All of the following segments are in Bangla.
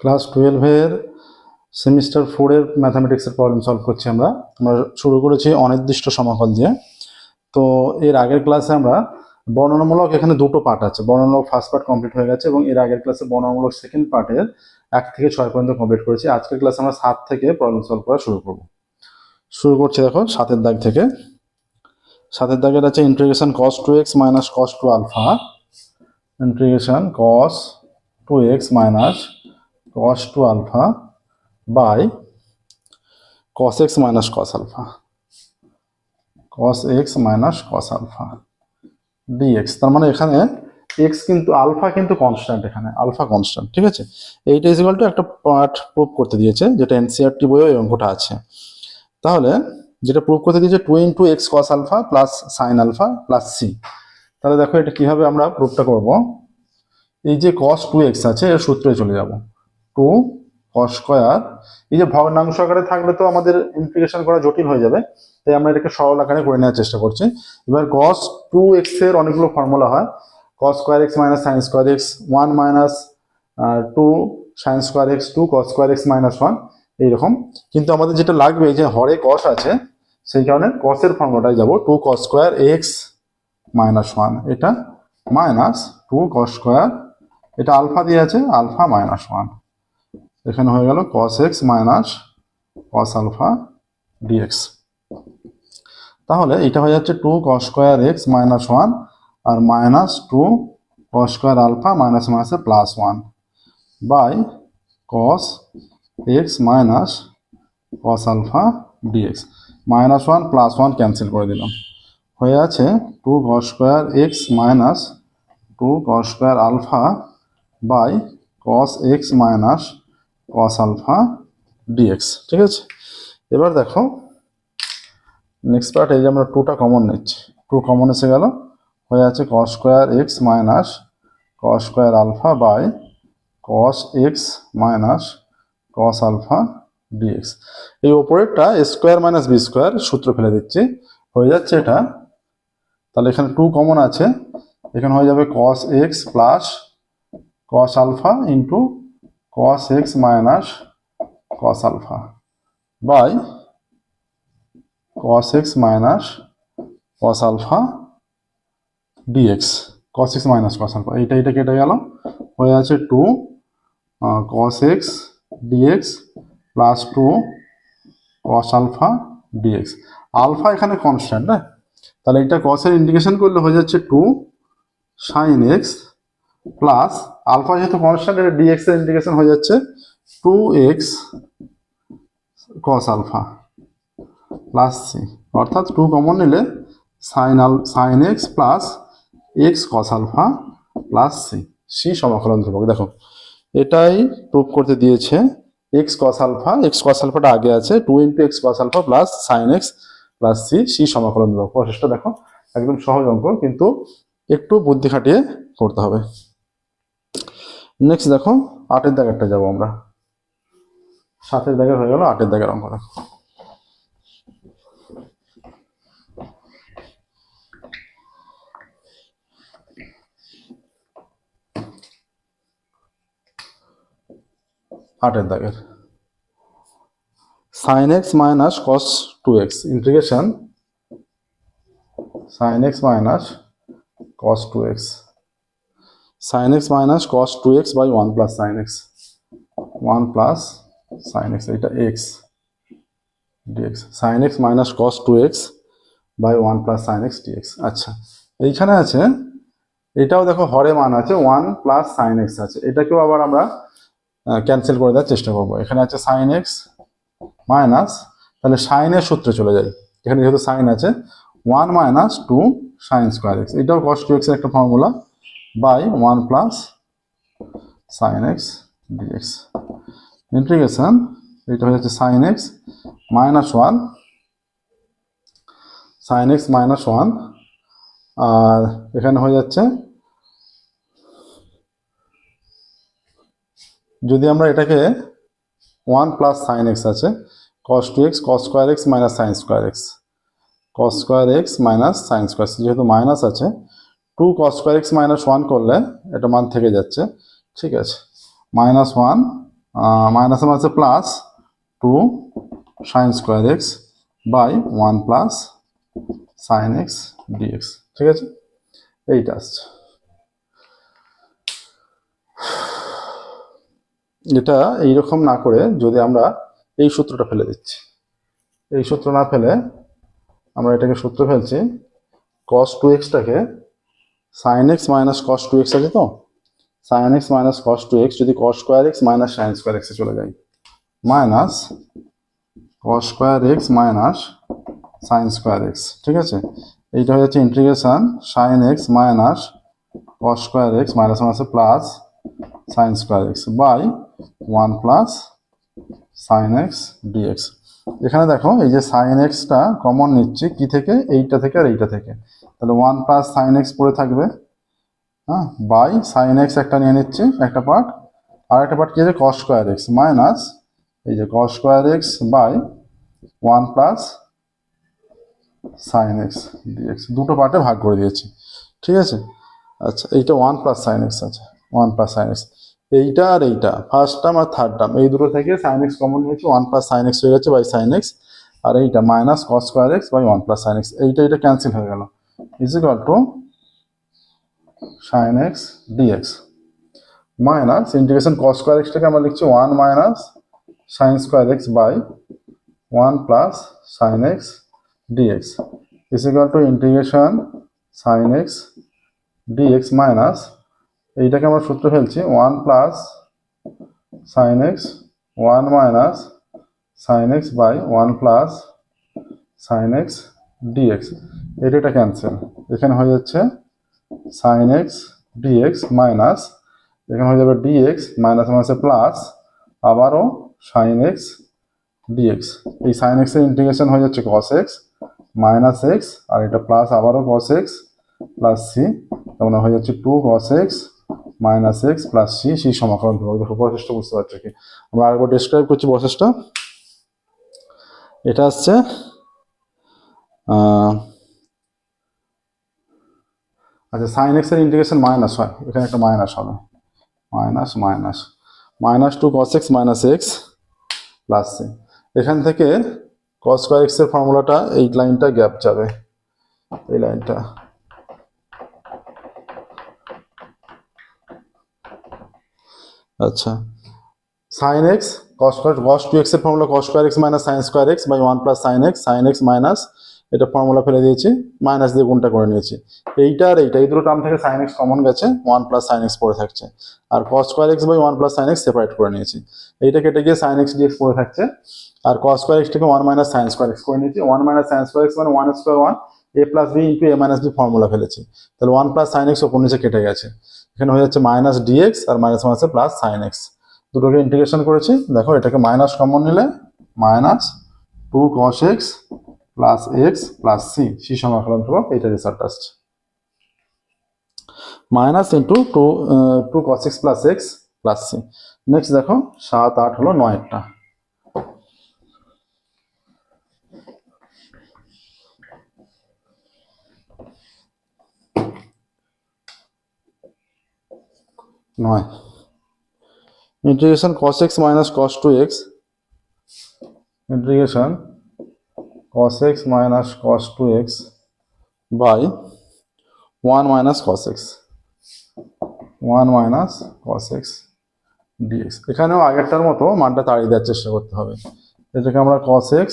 ক্লাস টুয়েলভের সেমিস্টার ফোরের ম্যাথামেটিক্সের প্রবলেম সলভ করছি আমরা। আমরা শুরু করেছি অনির্দিষ্ট সমাকল দিয়ে। তো এর আগের ক্লাসে আমরা বর্ণনামূলক এখানে দুটো পার্ট আছে। বর্ণনামূলক ফার্স্ট পার্ট কমপ্লিট হয়ে গেছে এবং এর আগের ক্লাসে বর্ণনামূলক সেকেন্ড পার্টের এক থেকে ছয় পর্যন্ত কমপ্লিট করেছি। আজকের ক্লাসে আমরা সাত থেকে প্রবলেম সলভ করা শুরু করব। শুরু করছি দেখো সাতের দাগ থেকে। সাতের দাগের আছে integration cos two x minus cos two alpha integration cos two x minus cos 2 alpha by cos x minus cos alpha. Cos x minus cos alpha dx তার মানে এখানে x কিন্তু আলফা কিন্তু কনস্ট্যান্ট এখানে আলফা কনস্ট্যান্ট ঠিক আছে? এইটা ইজ টু একটা পার্ট প্রুভ করতে দিয়েছে, যেটা এনসিআরটি বইও এই অঙ্কটা আছে। তাহলে যেটা প্রুভ করতে দিয়েছে two into x cos alpha plus sine alpha plus C তাহলে দেখো এটা কীভাবে আমরা প্রুফটা করব? এই যে কস টু এক্স আছে, এর সূত্রে চলে যাব। Two square. এই যে ভগ্নাংশ আকারে থাকলে তো আমাদের ইন্টিগ্রেশন করা জটিল হয়ে যাবে, তাই আমরা এটাকে সরল আকারে করে নেওয়ার চেষ্টা করছি। এবার কস টু এক্সের অনেকগুলো ফর্মুলা হয়। Cos square x minus sine square x one minus two sine square x two cos square x minus one এইরকম। কিন্তু আমাদের যেটা লাগবে যে হরে কস আছে, সেই কারণে কসের ফর্মুলাটায় যাব। Two cos square x minus one এটা মাইনাস টু কস স্কোয়ার এটা আলফা দিয়ে আছে আলফা মাইনাস ওয়ান এখানে হয়ে গেল cos x minus cos alpha dx তাহলে এটা হয়ে যাচ্ছে two cos square x minus one আর minus two cos square alpha minus মাইনাসে plus one by cos x minus cos alpha dx minus one plus one cancel করে দিলাম। হয়ে আছে two cos square x minus two cos square alpha by cos x minus cos alpha dx ঠিক আছে? এবার দেখো নেক্সট পার্ট এই যে আমরা টুটা কমন নিচ্ছি। টু কমন এসে গেল, হয়ে আছে cos square x minus square alpha by cos x cos alpha dx এই ওপরেরটা স্কোয়ার মাইনাস বি স্কোয়ার সূত্র ফেলে দিচ্ছি। হয়ে যাচ্ছে এটা। তাহলে এখানে টু কমন আছে। এখানে হয়ে যাবে cos x plus cos alpha into cos x minus cos alpha by cos x minus cos alpha dx cos x minus cos alpha এইটা এটা কেটে গেল হয়ে আছে two cos x dx plus two cos alpha dx alpha এখানে কনস্ট্যান্ট না তাহলে এটা cos এর ইন্ডিকেশন করলে হয়ে যাচ্ছে two sin x plus alpha যেহেতু কনস্ট্যান্ট এটা ডিএক্স এর ইন্টিগ্রেশন হয়ে যাচ্ছে। Two x cos alpha plus C অর্থাৎ টু কমন নিলে সাইন আল sine x plus x cos alpha plus C C সমাকলন ধ্রুবক। দেখো, এটাই প্রুভ করতে দিয়েছে x cos alpha. X cos আলফাটা আগে আছে two into x cos alpha plus sine x plus C C সমাকলন ধ্রুবক। প্রসেসটা দেখো, একদম সহজ অঙ্ক, কিন্তু একটু বুদ্ধি খাটিয়ে করতে হবে। নেক্সট দেখো, আটের দাগেরটা যাব আমরা। সাতের দাগের হয়ে গেল, আটের দাগের অঙ্ক দেখো। আটের দাগের। Sine x minus cos two x integration sine x minus cos 2x sin x minus cos 2x by 1 plus sin x. 1 plus sin x, এটা x. dx. Sin x minus cos 2x by 1 plus sin x dx. আচ্ছা এইখানে আছে, এটাও দেখো হরে মান আছে 1 প্লাস sin x আছে। এটাকেও আবার আমরা ক্যান্সেল করে দেওয়ার চেষ্টা করব। এখানে আছে sin x মাইনাস তাহলে এর সূত্রে চলে যাই। এখানে যেহেতু sin আছে 1 মাইনাস 2 সাইন স্কোয়ার এক্স এটাও কস টু এক্সের একটা formula by one plus sine x dx integration এটা হয়ে যাচ্ছে sine x minus one sine x minus one আর এখানে হয়ে যাচ্ছে, যদি আমরা এটাকে ওয়ান প্লাস সাইন এক্স আছে cos two x cos square x minus sine square x cos square x minus sine square যেহেতু মাইনাস আছে two cos square x minus one করলে এটা মান থেকে যাচ্ছে। ঠিক আছে। মাইনাস ওয়ান মাইনাসে মাইনাসে plus two sine square x by one plus sine x dx ঠিক আছে? এইটা আসছে। এটা এইরকম না করে যদি আমরা এই সূত্রটা ফেলে দিচ্ছি। এই সূত্র না ফেলে আমরা এটাকে সূত্র ফেলছি। Cos two এক্সটাকে sine x minus cos two x আছে তো? Sine x minus cos two x যদি cos square x minus sine square এক্সে চলে যাই minus cos square x minus sine square x ঠিক আছে? এইটা হয়ে যাচ্ছে integration sine x minus cos square x minus মাইনাসে plus sine square x by one plus sine x dx এখানে দেখো, এই যে সাইন এক্সটা কমন নিচ্ছি, কি থেকে? এইটা থেকে আর এইটা থেকে। তাহলে ওয়ান প্লাস সাইন এক্স পড়ে থাকবে। হ্যাঁ বাই সাইন এক্স একটা নিয়ে নিচ্ছি, একটা পার্ট আর একটা পার্ট কি আছে? কস স্কোয়ার এক্স মাইনাস এই যে cos square x by one plus sine x dx দুটো পার্টে ভাগ করে দিয়েছি। ঠিক আছে? আচ্ছা এইটা ওয়ান প্লাস সাইন এক্স আছে। ওয়ান প্লাস সাইন এক্স এইটা আর এইটা ফার্স্ট টার্ম আর থার্ড টার্ম এই দুটো থেকে সাইন এক্স কমন নিয়েছি ওয়ান প্লাস সাইন এক্স হয়ে গেছে বাই সাইন এক্স আর এইটা minus cos square x by one plus sine x এইটা এটা ক্যান্সেল হয়ে গেল। Is equal to sine x dx minus integration cos square এক্সটাকে আমরা লিখছি one minus sine square x by one plus sine x dx is equal to integration sine x dx minus এইটাকে আমরা সূত্র ফেলছি one plus sine x one minus sine x by one plus sine x dx এটা ক্যান্সেল এখানে হয়ে যাচ্ছে সাইন এক্স ডিএক্স মাইনাস এখানে হয়ে যাবে ডিএক্স মাইনাস মাইনাসে প্লাস আবারও সাইন এক্স ডিএক্স এই সাইন এক্সের ইন্টিগ্রেশন হয়ে যাচ্ছে কস এক্স মাইনাস এক্স আর এটা প্লাস আবারও কস এক্স প্লাস সি তার হয়ে যাচ্ছে two cos x minus x plus c c সমাকলন ধ্রুবক দেখো প্রসেসটা বুঝতে পারছ কি? আমরা আরেকবার ডিসক্রাইব করছি প্রসেসটা এটা আহ, আচ্ছা সাইন এক্সের ইন্টিগ্রেশন মাইনাস হয় এখানে একটা মাইনাস হবে। Minus minus minus two cos x minus x plus c এখান থেকে কস স্কোয়ার এক্সের ফর্মুলাটা এই লাইনটা গ্যাপ যাবে। এই লাইনটা। আচ্ছা। Sine x cos cos two এক্সের formula cos square x minus sine square x by one plus sine x sine x minus এটা ফর্মুলা ফেলে দিয়েছি মাইনাস দিয়ে গুণটা করে নিয়েছি। এইটা আর এইটা, এই দুটো টার্ম থেকে সাইন এক্স কমন গেছে ওয়ান প্লাস সাইন এক্স পড়ে থাকছে। আর cos square x by one plus sine x separate করে নিয়েছি। এইটা কেটে গিয়ে সাইন এক্স ডিএক্স পড়ে থাকছে। আর cos square এক্সটাকে one minus sine square x করে নিয়েছি। One minus sine square x মানে one square one a plus b into a minus b formula ফেলেছি। তাহলে ওয়ান প্লাস সাইন এক্স ওপর নিচে কেটে গেছে। এখানে হয়ে যাচ্ছে মাইনাস ডিএক্স আর মাইনাস মাইনাসে প্লাস সাইন এক্স দুটোকে ইন্টিগ্রেশন করেছি। দেখো এটাকে মাইনাস কমন নিলে minus two cos x plus x plus c c সমাকলন ধ্রুবক এইটা রেজাল্ট আসছে minus into two two cos x plus x plus c next দেখো, সাত, আট হলো নয়টা নয়। Integration cos x minus cos 2x integration cos x minus cos 2x by 1 minus cos x. 1 minus cos x dx. এখানেও আগেরটার মতো মানটা তাড়িয়ে দেওয়ার চেষ্টা করতে হবে। এটাকে আমরা cos x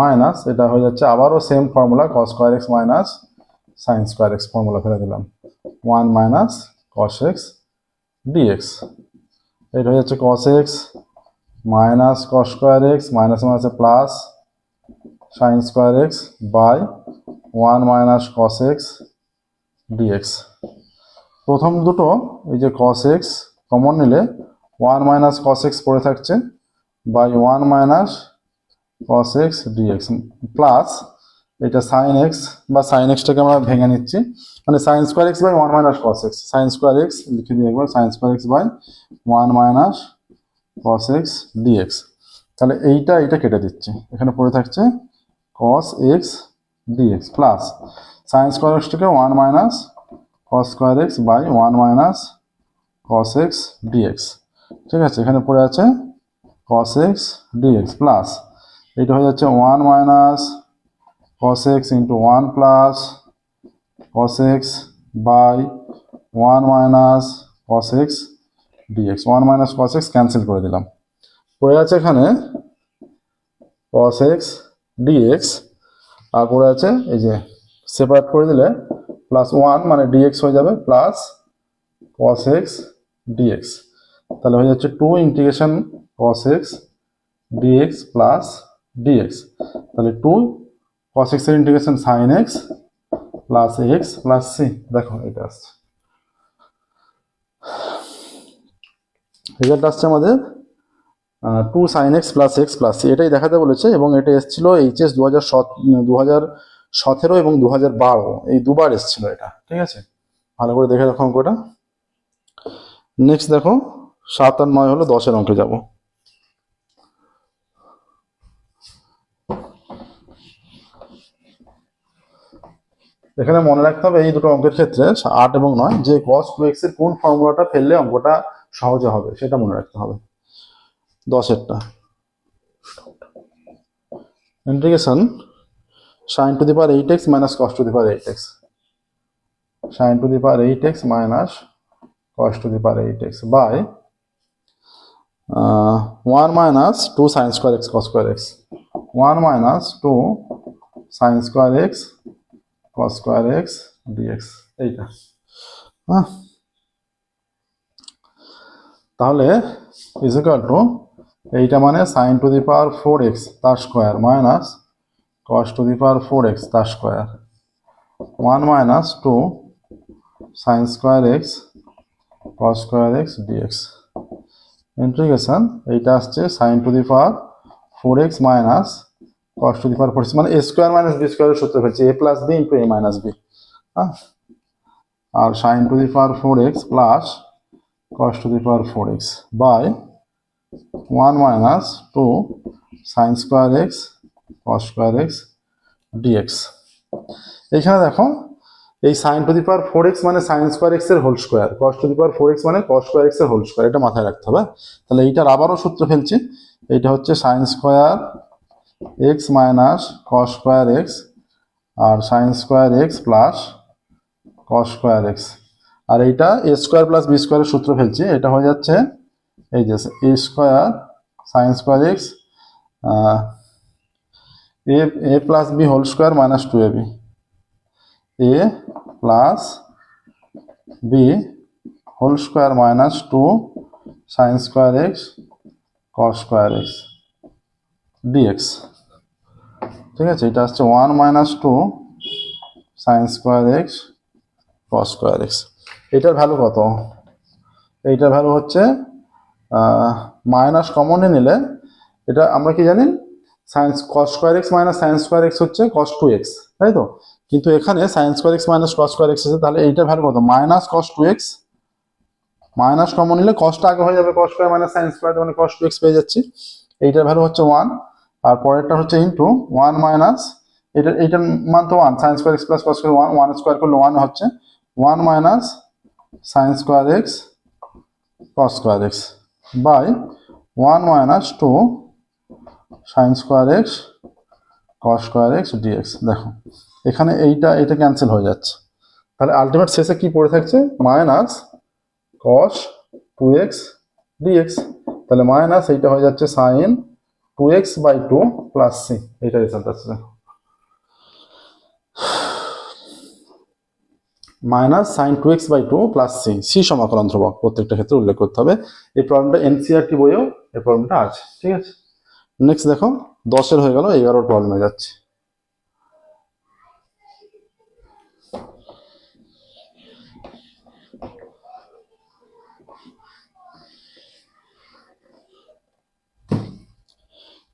মাইনাস এটা হয়ে যাচ্ছে আবারও same formula cos square x minus sine square x formula ফেলে দিলাম। One minus cos x dx এটা হয়ে যাচ্ছে cos x minus cos square x minus মাইনাসে plus sine square x by one minus cos x dx প্রথম দুটো, এই যে cos x কমন নিলে ওয়ান মাইনাস cos x পড়ে থাকছে by one minus cos x dx plus এটা সাইন এক্স বা সাইন এক্সটাকে আমরা ভেঙে নিচ্ছি। মানে sine square x by one minus cos x sine square x লিখে দিই একবার sine square x by one minus cos x dx তাহলে এইটা এইটা কেটে দিচ্ছি। এখানে পড়ে থাকছে cos x dx plus sine square এক্সটাকে one minus cos square x by one minus cos x dx ঠিক আছে, এখানে পড়ে আছে কস এক্স ডিএক্স প্লাস এটা হয়ে যাচ্ছে one minus cos x into one plus cos x by one minus cos x dx one minus cos x cancel করে দিলাম। পড়ে আছে এখানে কস এক্স ডিএক্স আর আছে এই যে সেপারেট করে দিলে প্লাস ওয়ান মানে ডিএক্স হয়ে যাবে প্লাস কস এক্স ডিএক্স তাহলে হয়ে যাচ্ছে two integration cos x dx plus dx তাহলে টু কস এক্সের integration sine x plus x plus c দেখো, এটা আসছে। রেজাল্ট আসছে আমাদের two sine x plus x plus এটাই দেখাতে বলেছে এবং এটা এসেছিল এইচএস দু হাজার দু হাজার সতেরো এবং দু হাজার বারো। এই দুবার এসেছিল এটা, ঠিক আছে? ভালো করে দেখে রাখো অঙ্কটা। নেক্সট দেখো, সাত আর নয় হলো দশের অঙ্কে যাব। এখানে মনে রাখতে হবে এই দুটো অঙ্কের ক্ষেত্রে, আট এবং নয়, যে কস টু এক্সের কোন ফর্মুলাটা ফেললে অঙ্কটা সহজে হবে, সেটা মনে রাখতে হবে। দশেরটা integration sine to the power eight x minus cos to the power eight x sine to the power eight x minus cos to the power 8x by uh, 1 minus 2 sin square x cos square x 1 minus 2 sin square x cos square x dx এইটা হ্যাঁ তাহলে ইজ ইকাল টু এইটা মানে sine to the power four x তার square minus cos to the power four x তার square one minus two sine square x cos square x dx integration এইটা আসছে sine to the power four x minus cos to the power four x মানে এ স্কোয়ার মাইনাস বি স্কোয়ারের সূত্র ফেলছে a plus b into a minus b হ্যাঁ? আর sine to the power four x plus cos to the power four x by one minus two sine square x cos square x dx এইখানে দেখো, এই sine to the power four x মানে সাইন স্কোয়ার এক্সের whole square cos to the power four x মানে কস স্কোয়ার এক্সের হোল স্কোয়ার এটা মাথায় রাখতে হবে। তাহলে এইটার আবারও সূত্র ফেলছি, এইটা হচ্ছে sine square x minus cos square x আর sine square x plus cos square x আর এইটা এ স্কোয়ার প্লাস বি স্কোয়ারের সূত্র ফেলছি, এটা হয়ে যাচ্ছে এই যে a square sine square x a a plus b whole square minus two a b a plus b whole square minus two sine square x cos square x dx ঠিক আছে? এটা হচ্ছে one minus two sine square x cos square x এটার ভ্যালু কত? এইটার ভ্যালু হচ্ছে মাইনাস কমনে নিলে এটা আমরা কি জানি? Science cos square x minus science square x হচ্ছে কস টু এক্স তাই তো? কিন্তু এখানে science square x minus cos square x আছে, তাহলে এইটার ভ্যালু কত? Minus cos two x minus common নিলে কসটা আগে হয়ে যাবে cos square minus science square মানে কস টু এক্স পেয়ে যাচ্ছি। এইটার ভ্যালু হচ্ছে ওয়ান আর পরেরটা হচ্ছে ইন্টু ওয়ান মাইনাস এটা, এইটার মান তো one science square x plus cos square one one square করলে ওয়ান হচ্ছে one minus science square x cos square x by one minus two sine square x, cos square x, dx. দেখো, এখানে এইটা, এটা ক্যান্সেল হয়ে যাচ্ছে। তাহলে আলটিমেট শেষে কি পড়ে থাকছে? Minus cos two x, dx. তাহলে মাইনাস এইটা হয়ে যাচ্ছে sine two x by two plus c. এইটা রেজাল্ট আসছে। Minus sine two x by two plus c. C সমাকলন ধ্রুবক, প্রত্যেকটা ক্ষেত্রে উল্লেখ করতে হবে। এই প্রবলেমটা এনসিআরটি বইয়েও এই প্রবলেমটা আছে, ঠিক আছে? নেক্সট দেখো, দশের হয়ে গেল, এগারোর প্রবলেমে যাচ্ছে।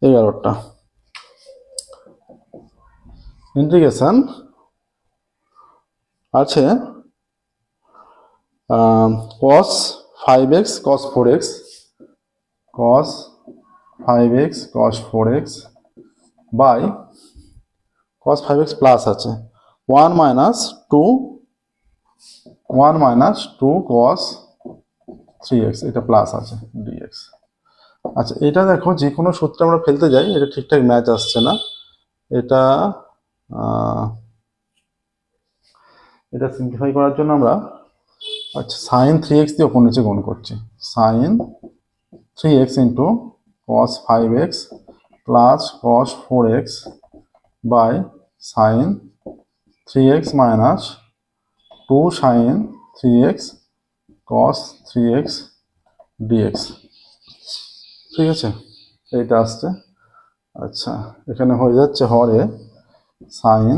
এগারোটা ইন্টিগ্রেশন আছে cos five x cos four x cos five x cos four x by cos five x plus আছে। One minus two one minus two cos three x এটা প্লাস আছে ডিএক্স আচ্ছা এটা দেখো, যে কোনো সূত্রে আমরা ফেলতে যাই, এটা ঠিকঠাক ম্যাচ আসছে না। এটা এটা সিম্পলিফাই করার জন্য আমরা আচ্ছা সাইন থ্রি এক্স দিয়ে ওপর নিচে গুণ করছি। Sine three x into cos five x plus cos four x by sine three x minus two sine three x cos three x dx ঠিক আছে? এইটা আসছে। আচ্ছা এখানে হয়ে যাচ্ছে হরে sine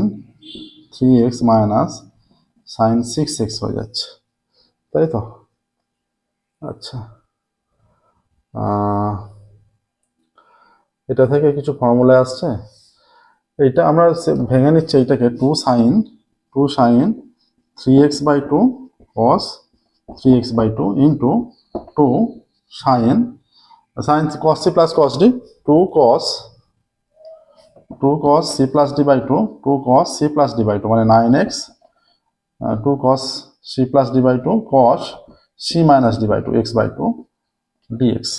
three x minus sine six x হয়ে যাচ্ছে। তাই তো? আচ্ছা। এটা থেকে কিছু ফর্মুলা আসছে। এইটা আমরা ভেঙে নিচ্ছি এইটাকে, two sine two sine, three x by two cos three x by two into two sine sine cos c plus cos d, two cos two cos c plus d by two two cos c plus d by two মানে nine x two cos c plus d by two cos c minus d by two x by two dx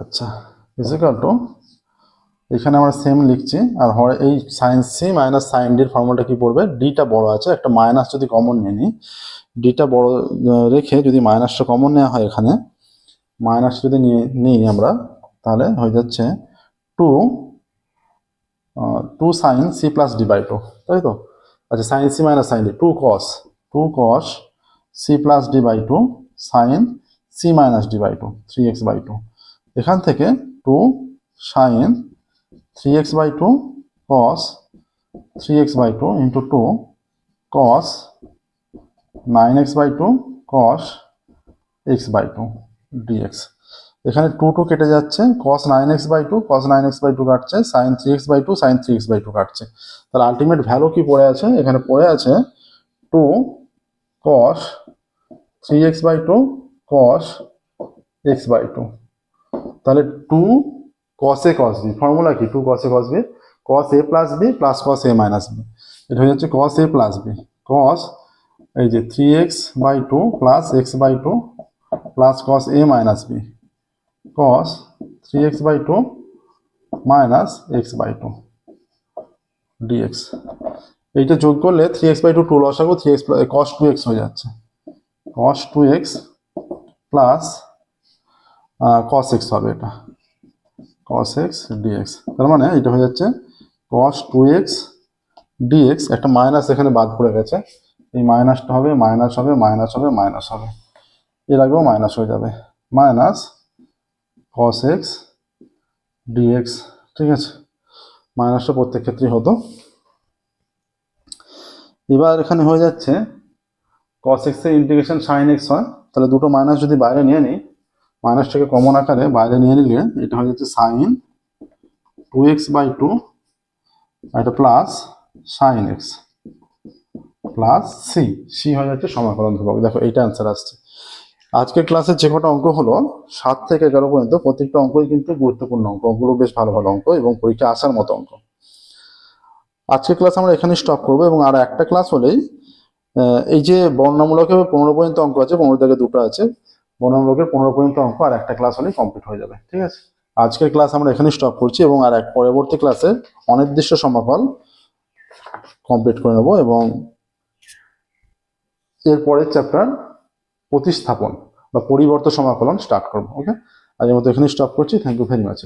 আচ্ছা ইজিক্যাল টু এখানে আমরা সেম লিখছি, আর হয় এই সাইন সি মাইনাস সাইন ডির ফর্মুলাটা কি পড়বে? ডিটা বড় আছে, একটা মাইনাস যদি কমন নিয়ে নিই ডিটা বড় রেখে যদি মাইনাসটা কমন নেওয়া হয় এখানে মাইনাস যদি নিয়ে নিই আমরা, তাহলে হয়ে যাচ্ছে two two sine c plus d by two তাই তো? আচ্ছা sine c minus sine d two cos two cos c plus d by two sine c minus d by two three x by two এখান থেকে two sine three x by two cos three x by two into two cos nine x by two cos x by two dx এখানে টু টু কেটে যাচ্ছে cos nine x by two cos nine x by two কাটছে sine three x by two sine three x by two কাটছে। তাহলে আলটিমেট ভ্যালু কি পড়ে আছে? এখানে পড়ে আছে two cos three x by two cos x by two তাহলে two cos cos B formula কি? Two cos cos B cos A plus B plus cos A minus B এটা হয়ে যাচ্ছে কস এ প্লাস বি কস এই যে three x by two plus x by two plus cos A minus B three x by two minus x by two dx এইটা যোগ করলে three x by two two লসাগু three x cos two x হয়ে যাচ্ছে। Two x plus cos x হবে এটা। কস এক্স ডিএক্স তার মানে এটা হয়ে যাচ্ছে টু এক্স ডিএক্স একটা মাইনাস এখানে বাদ পড়ে গেছে। এই মাইনাসটা হবে মাইনাস হবে মাইনাস হবে মাইনাস হবে। এর আগেও মাইনাস হয়ে যাবে। মাইনাস কস এক্স ডিএক্স ঠিক আছে? মাইনাসটা প্রত্যেক ক্ষেত্রেই হতো। এবার এখানে হয়ে যাচ্ছে কস এক্সের ইন্টিগ্রেশন সাইন এক্স হয়, তাহলে দুটো মাইনাস যদি বাইরে নিয়ে নিই মাইনাসটাকে কমন আকারে বাইরে নিয়ে নিলে এটা হয়ে যাচ্ছে sine two x by two এটা plus sine x plus C C হয়ে যাচ্ছে সমাকলন ধ্রুবক। দেখো, এইটা অ্যান্সার আসছে। আজকের ক্লাসের যে কটা অঙ্ক হলো, সাত থেকে এগারো পর্যন্ত প্রত্যেকটা অঙ্কই কিন্তু গুরুত্বপূর্ণ অঙ্ক। অঙ্কগুলো বেশ ভালো ভালো অঙ্ক এবং পরীক্ষা আসার মতো অঙ্ক। আজকের ক্লাস আমরা এখানে স্টপ করব এবং আর একটা ক্লাস হলেই এই যে বর্ণামূলকে পনেরো পর্যন্ত অঙ্ক আছে, পনেরো থেকে দুটো আছে বর্ণামূলকের পনেরো পর্যন্ত অঙ্ক আর একটা ক্লাস হলেই কমপ্লিট হয়ে যাবে, ঠিক আছে? আজকের ক্লাস আমরা এখানে স্টপ করছি এবং আর এক পরবর্তী ক্লাসে অনির্দিষ্ট সমাকল কমপ্লিট করে নেব এবং এর পরের চ্যাপ্টার প্রতিস্থাপন বা পরিবর্তন সমাকলন স্টার্ট করব ওকে আজকের মতো এখানে স্টপ করছি। Thank you very much